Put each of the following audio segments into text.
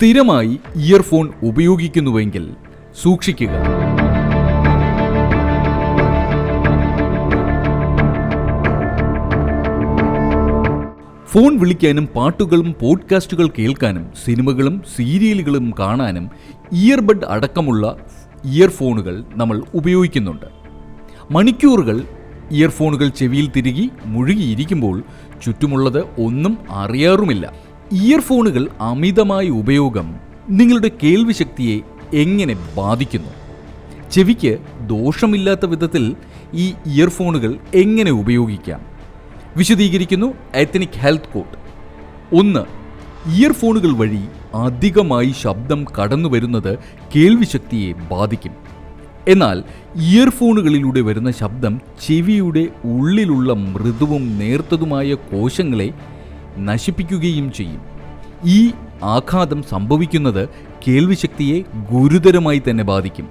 സ്ഥിരമായി ഇയർഫോൺ ഉപയോഗിക്കുന്നുവെങ്കിൽ സൂക്ഷിക്കുക. ഫോൺ വിളിക്കാനും പാട്ടുകളും പോഡ്കാസ്റ്റുകൾ കേൾക്കാനും സിനിമകളും സീരിയലുകളും കാണാനും ഇയർബഡ് അടക്കമുള്ള ഇയർഫോണുകൾ നമ്മൾ ഉപയോഗിക്കുന്നുണ്ട്. മണിക്കൂറുകൾ ഇയർഫോണുകൾ ചെവിയിൽ തിരുകി മുഴുകിയിരിക്കുമ്പോൾ ചുറ്റുമുള്ളത് ഒന്നും അറിയാറുമില്ല. ഇയർഫോണുകൾ അമിതമായ ഉപയോഗം നിങ്ങളുടെ കേൾവിശക്തിയെ എങ്ങനെ ബാധിക്കുന്നു? ചെവിക്ക് ദോഷമില്ലാത്ത വിധത്തിൽ ഈ ഇയർഫോണുകൾ എങ്ങനെ ഉപയോഗിക്കാം? വിശദീകരിക്കുന്നു എത്തനിക് ഹെൽത്ത് കോട്ട് ഒന്ന് ഇയർഫോണുകൾ വഴി അധികമായി ശബ്ദം കടന്നു വരുന്നത് കേൾവിശക്തിയെ ബാധിക്കും. എന്നാൽ ഇയർഫോണുകളിലൂടെ വരുന്ന ശബ്ദം ചെവിയുടെ ഉള്ളിലുള്ള മൃദുവും നേർത്തതുമായ കോശങ്ങളെ നശിപ്പിക്കുകയും ചെയ്യും. ഈ ആഘാതം സംഭവിക്കുന്നത് കേൾവിശക്തിയെ ഗുരുതരമായി തന്നെ ബാധിക്കും.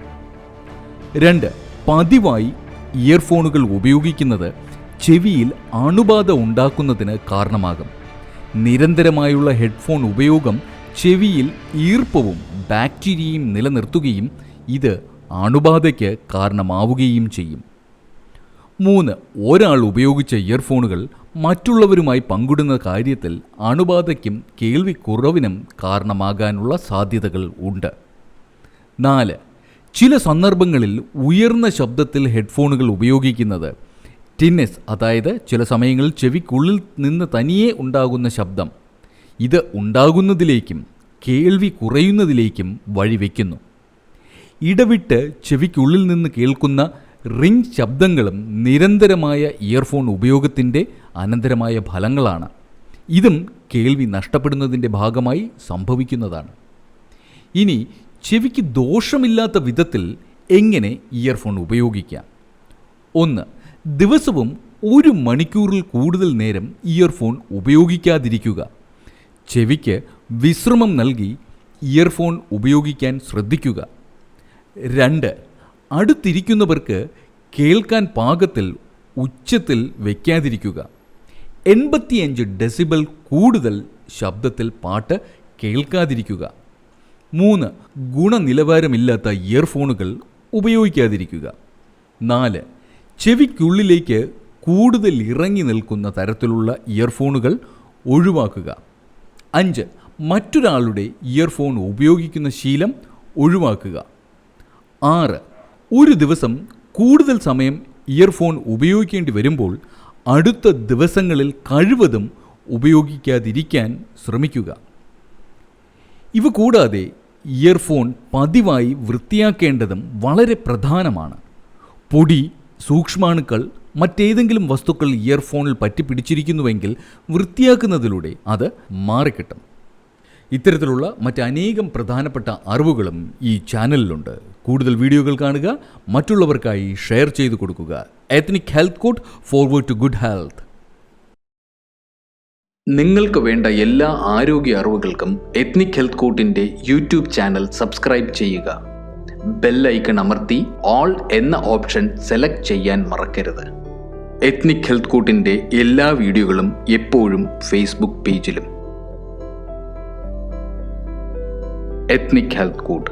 രണ്ട് പതിവായി ഇയർഫോണുകൾ ഉപയോഗിക്കുന്നത് ചെവിയിൽ അണുബാധ ഉണ്ടാക്കുന്നതിന് കാരണമാകും. നിരന്തരമായുള്ള ഹെഡ്ഫോൺ ഉപയോഗം ചെവിയിൽ ഈർപ്പവും ബാക്ടീരിയയും നിലനിർത്തുകയും ഇത് അണുബാധയ്ക്ക് കാരണമാവുകയും ചെയ്യും. മൂന്ന് ഒരാൾ ഉപയോഗിച്ച ഇയർഫോണുകൾ മറ്റുള്ളവരുമായി പങ്കിടുന്ന കാര്യത്തിൽ അണുബാധയ്ക്കും കേൾവിക്കുറവിനും കാരണമാകാനുള്ള സാധ്യതകൾ ഉണ്ട്. നാല് ചില സന്ദർഭങ്ങളിൽ ഉയർന്ന ശബ്ദത്തിൽ ഹെഡ്ഫോണുകൾ ഉപയോഗിക്കുന്നത് ടിന്നിസ് അതായത് ചില സമയങ്ങളിൽ ചെവിക്കുള്ളിൽ നിന്ന് തനിയെ ഉണ്ടാകുന്ന ശബ്ദം ഇത് ഉണ്ടാകുന്നതിലേക്കും കേൾവി കുറയുന്നതിലേക്കും വഴിവെക്കുന്നു. ഇടവിട്ട് ചെവിക്കുള്ളിൽ നിന്ന് കേൾക്കുന്ന റിംഗ് ശബ്ദങ്ങളും നിരന്തരമായ ഇയർഫോൺ ഉപയോഗത്തിന്റെ അനന്തരമായ ഫലങ്ങളാണ്. ഇതും കേൾവി നഷ്ടപ്പെടുന്നതിന്റെ ഭാഗമായി സംഭവിക്കുന്നതാണ്. ഇനി ചെവിക്ക് ദോഷമില്ലാത്ത വിധത്തിൽ എങ്ങനെ ഇയർഫോൺ ഉപയോഗിക്കാം? ഒന്ന് ദിവസവും ഒരു മണിക്കൂറിൽ കൂടുതൽ നേരം ഇയർഫോൺ ഉപയോഗിക്കാതിരിക്കുക. ചെവിക്ക് വിശ്രമം നൽകി ഇയർഫോൺ ഉപയോഗിക്കാൻ ശ്രദ്ധിക്കുക. രണ്ട് അടുത്തിരിക്കുന്നവർക്ക് കേൾക്കാൻ പാകത്തിൽ ഉച്ചത്തിൽ വയ്ക്കാതിരിക്കുക എൺപത്തിയഞ്ച് ഡെസിബൽ കൂടുതൽ ശബ്ദത്തിൽ പാട്ട് കേൾക്കാതിരിക്കുക. മൂന്ന് ഗുണനിലവാരമില്ലാത്ത ഇയർഫോണുകൾ ഉപയോഗിക്കാതിരിക്കുക. നാല് ചെവിക്കുള്ളിലേക്ക് കൂടുതൽ ഇറങ്ങി നിൽക്കുന്ന തരത്തിലുള്ള ഇയർഫോണുകൾ ഒഴിവാക്കുക. അഞ്ച് മറ്റൊരാളുടെ ഇയർഫോൺ ഉപയോഗിക്കുന്ന ശീലം ഒഴിവാക്കുക. ആറ് ഒരു ദിവസം കൂടുതൽ സമയം ഇയർഫോൺ ഉപയോഗിക്കേണ്ടി വരുമ്പോൾ അടുത്ത ദിവസങ്ങളിൽ കഴിവതും ഉപയോഗിക്കാതിരിക്കാൻ ശ്രമിക്കുക. ഇവ കൂടാതെ ഇയർഫോൺ പതിവായി വൃത്തിയാക്കേണ്ടതും വളരെ പ്രധാനമാണ്. പൊടി സൂക്ഷ്മാണുക്കൾ മറ്റേതെങ്കിലും വസ്തുക്കൾ ഇയർഫോണിൽ പറ്റിപ്പിടിച്ചിരിക്കുന്നുവെങ്കിൽ വൃത്തിയാക്കുന്നതിലൂടെ അത് മാറിക്കിട്ടും. ഇത്തരത്തിലുള്ള മറ്റനേകം പ്രധാനപ്പെട്ട അറിവുകളും ഈ ചാനലിലുണ്ട്. കൂടുതൽ വീഡിയോകൾ കാണുക മറ്റുള്ളവർക്കായി ഷെയർ ചെയ്തു കൊടുക്കുക. Ethnic health code forward to good health നിങ്ങൾക്ക് വേണ്ട എല്ലാ ആരോഗ്യ അറിവുകൾക്കും എത്നിക് ഹെൽത്ത് കോട്ടിന്റെ യൂട്യൂബ് ചാനൽ സബ്സ്ക്രൈബ് ചെയ്യുക. ബെൽ ഐക്കൺ അമർത്തി ഓൾ എന്ന ഓപ്ഷൻ സെലക്ട് ചെയ്യാൻ മറക്കരുത്. എത്നിക് ഹെൽത്ത് കോട്ടിന്റെ എല്ലാ വീഡിയോകളും എപ്പോഴും ഫേസ്ബുക്ക് പേജിലും ethnic health code